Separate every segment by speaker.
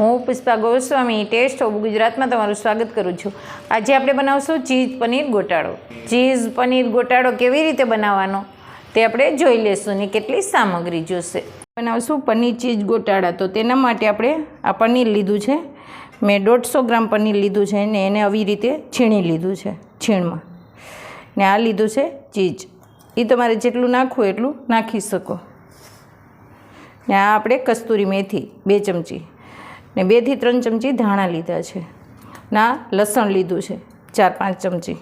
Speaker 1: હું Pushpa Goswami, test of ગુજરાતમાં તમારું સ્વાગત કરું છું. આજે આપણે બનાવશું ચીઝ પનીર ગોટાળો. ચીઝ પનીર ગોટાળો કેવી રીતે બનાવવાનો તે આપણે જોઈ લેશું ને કેટલી સામગ્રી જોશે. બનાવશું પનીર ચીઝ ગોટાળા. તો તેના માટે આપણે આ પનીર લીધું છે. મેં દોઢસો ગ્રામ પનીર લીધું છે ને એને આવી રીતે છીણી લીધું છે છીણમાં. ને આ લીધું છે ચીઝ. એ તમારે જેટલું નાખવું એટલું નાખી શકો. ને આ આપણે કસ્તુરી મેથી બે ચમચી. ને બેથી ત્રણ ચમચી ધાણા લીધા છે. ના, લસણ લીધું છે, ચાર પાંચ ચમચી.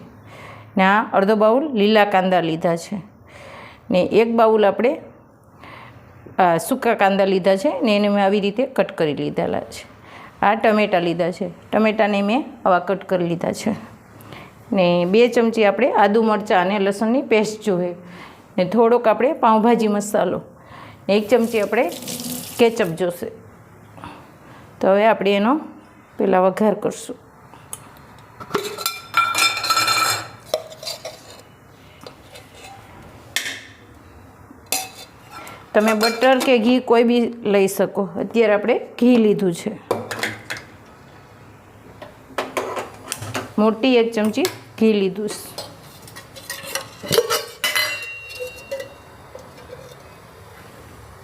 Speaker 1: ને આ અડધો બાઉલ લીલા કાંદા લીધા છે. ને એક બાઉલ આપણે સૂકા કાંદા લીધા છે ને એને મેં આવી રીતે કટ કરી લીધેલા છે. આ ટમેટાં લીધા છે. ટમેટાને મેં આવા કટ કરી લીધા છે. ને બે ચમચી આપણે આદુ મરચાં અને લસણની પેસ્ટ જોઈએ ને થોડોક આપણે પાઉંભાજી મસાલો. ને એક ચમચી આપણે કેચઅપ જોશે. તો હવે આપણે એનો પહેલાં વઘાર કરશું. તમે બટર કે ઘી કોઈ બી લઈ શકો. અત્યારે આપણે ઘી લીધું છે. મોટી એક ચમચી ઘી લીધું છે.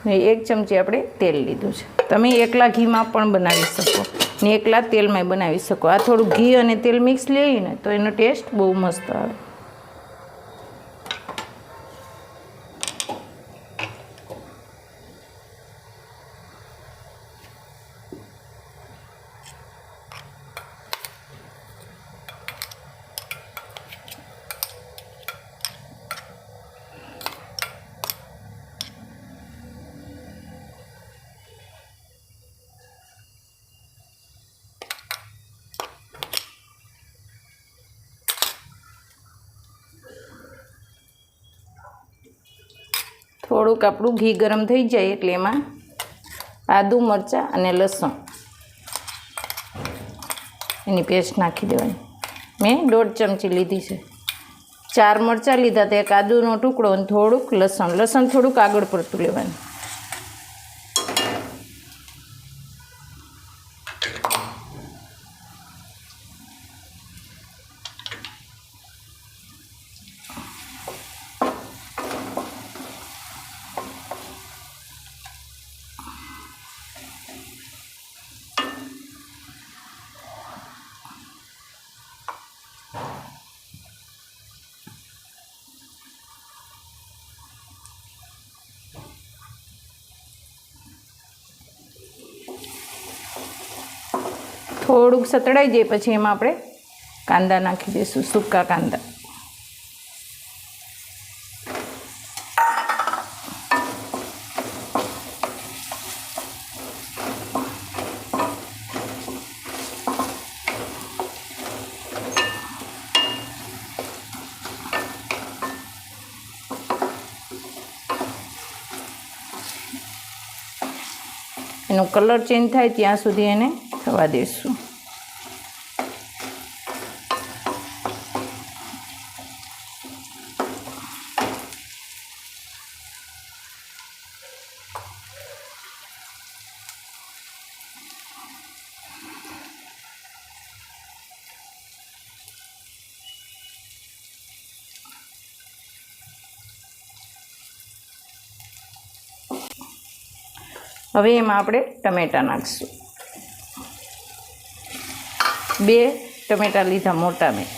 Speaker 1: એક ચમચી આપણે તેલ લીધું છે. તમે એકલા ઘીમાં પણ બનાવી શકો ને એકલા તેલમાં બનાવી શકો. આ થોડું ઘી અને તેલ મિક્સ લઈએ ને તો એનો ટેસ્ટ બહુ મસ્ત આવે. થોડુંક આપણું ઘી ગરમ થઈ જાય એટલે એમાં આદુ, મરચાં અને લસણ. એની પેસ્ટ નાખી દેવાની. મેં દોઢ ચમચી લીધી છે. ચાર મરચાં લીધા તો એક આદુનો ટુકડો અને થોડુંક લસણ. લસણ થોડુંક આગળ પડતું લેવાનું. થોડુંક સતળાઈ જાય પછી એમાં આપણે કાંદા નાખી દઈશું, સૂકા કાંદા. એનો કલર ચેન્જ થાય ત્યાં સુધી એને થવા દઈશું. હવે એમાં આપણે ટમેટાં નાખીશું. બે ટમેટાં લીધા મોટા મેં.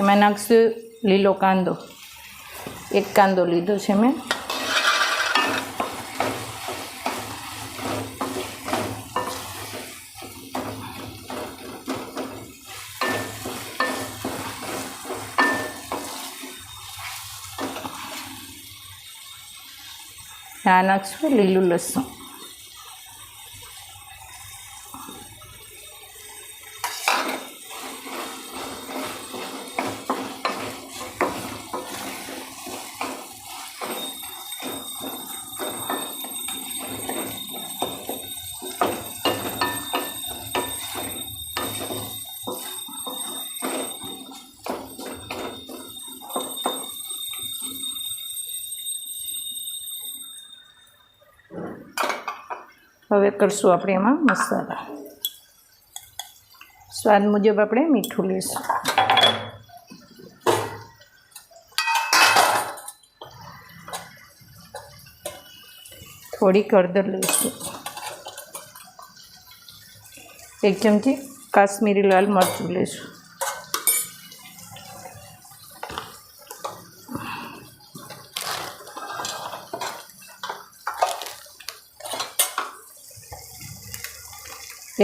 Speaker 1: એમાં નાખશું લીલો કાંદો. એક કાંદો લીધો છે મેં. આ નાખશું લીલું હવે કરશું આપણે એમાં મસાલા. સ્વાદ મુજબ આપણે મીઠું લઈશું થોડી હળદર લઈશું. એક ચમચી કાશ્મીરી લાલ મરચું લઈશું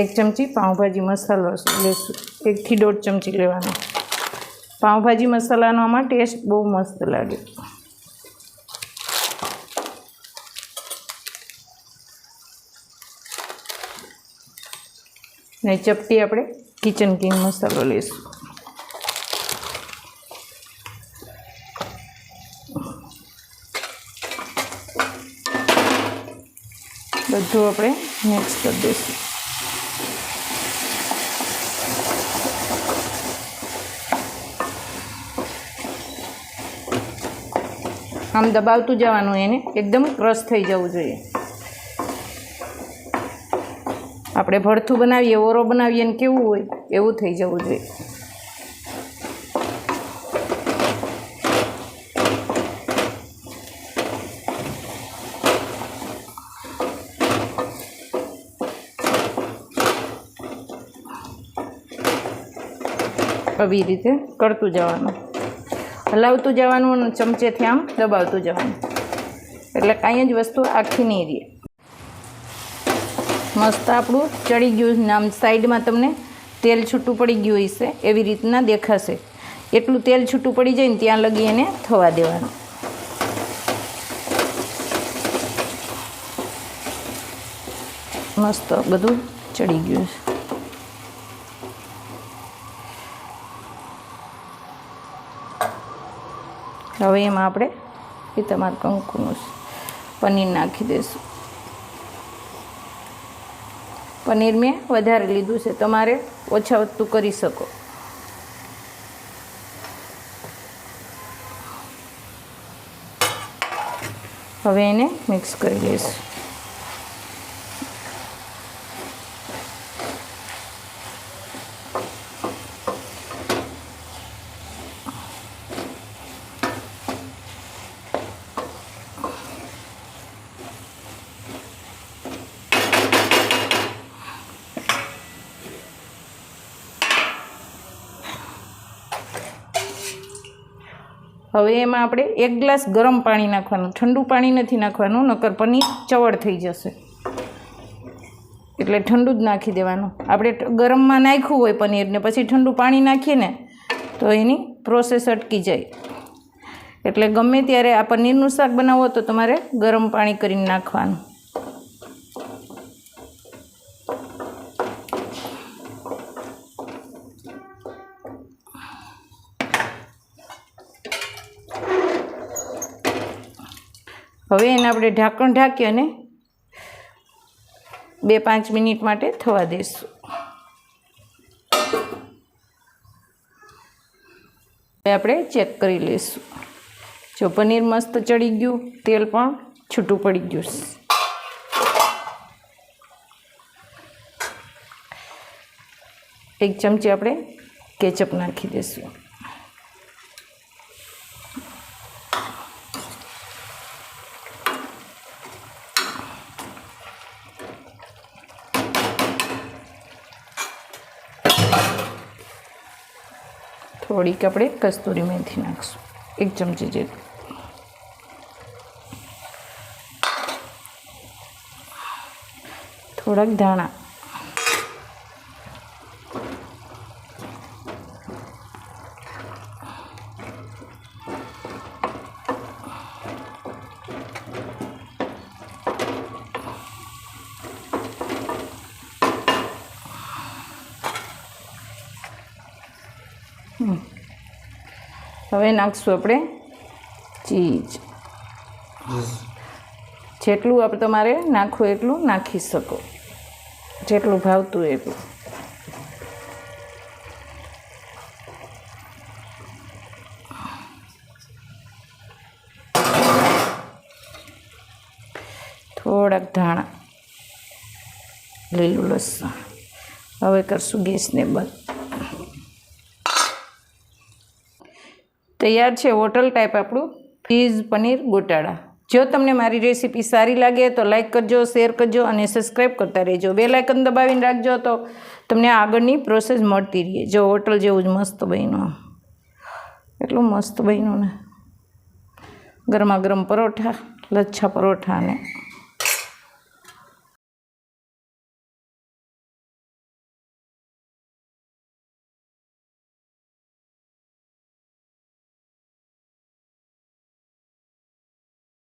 Speaker 1: એક ચમચી પાઉંભાજી મસાલો લેશું. એકથી દોઢ ચમચી લેવાનો. પાઉંભાજી મસાલાનો આમાં ટેસ્ટ બહુ મસ્ત લાગે. ને ચપટી આપણે કિચન કિંગ મસાલો લઈશું બધું આપણે મિક્સ કરી દઈશું. આમ દબાવતું જવાનું એને એકદમ ક્રશ થઈ જવું જોઈએ. આપણે ભરથું બનાવીએ, ઓરો બનાવીએ ને કેવું હોય, એવું થઈ જવું જોઈએ. આવી રીતે કરતું જવાનું. હલાવતું જવાનું અને ચમચેથી આમ દબાવતું જવાનું. એટલે કાંઈ જ વસ્તુ આખી નહીં રહે. મસ્ત આપણું ચડી ગયું ને આમ સાઈડમાં તમને તેલ છૂટું પડી ગયું હશે, એવી રીતના દેખાશે. એટલું તેલ છૂટું પડી જાય ને ત્યાં લગી એને થવા દેવાનું. મસ્ત બધું ચડી ગયું છે. હવે એમાં આપણે એ તમારું કંકુનું પનીર નાખી દઈશું પનીર મેં વધારે લીધું છે, તમારે ઓછા વધતું કરી શકો. હવે એને મિક્સ કરી લઈશું. હવે એમાં આપણે એક ગ્લાસ ગરમ પાણી નાખવાનું, ઠંડુ પાણી નથી નાખવાનું, નકર પનીર ચવડ થઈ જશે. એટલે ઠંડુ જ નાખી દેવાનું. આપણે ગરમમાં નાખ્યું હોય પનીરને પછી ઠંડુ પાણી નાખીએ ને, તો એની પ્રોસેસ અટકી જાય. એટલે ગમે ત્યારે આ પનીરનું શાક બનાવો તો તમારે ગરમ પાણી કરીને નાખવાનું. હવે એને આપણે ઢાંકણ ઢાંકી અને બે પાંચ મિનિટ માટે થવા દઈશું. હવે આપણે ચેક કરી લઈશું. જો પનીર મસ્ત ચડી ગયું, તેલ પણ છૂટું પડી ગયું. એક ચમચી આપણે કેચઅપ નાખી દઈશું. થોડીક આપણે કસ્તુરી મેથી નાખીશું. એક ચમચી જેટલું. થોડાક ધાણા. હવે નાખશું આપણે ચીજ. જેટલું આપણે તમારે નાખવું એટલું નાખી શકો. જેટલું ભાવતું એટલું. થોડાક ધાણા લીલું લસણ. હવે કરશું ગેસને બંધ. તૈયાર છે હોટલ ટાઈપ આપણું, ચીઝ પનીર ગોટાળા. જો તમને મારી રેસીપી સારી લાગે તો લાઈક કરજો શેર કરજો અને સબસ્ક્રાઈબ કરતા રહેજો. બે લાઇકન દબાવીને રાખજો તો તમને આગળની પ્રોસેસ મળતી રહે. જો હોટલ જેવું જ મસ્ત બન્યું એટલું મસ્ત બન્યું ને. ગરમા ગરમ પરોઠા, લચ્છા પરોઠા ને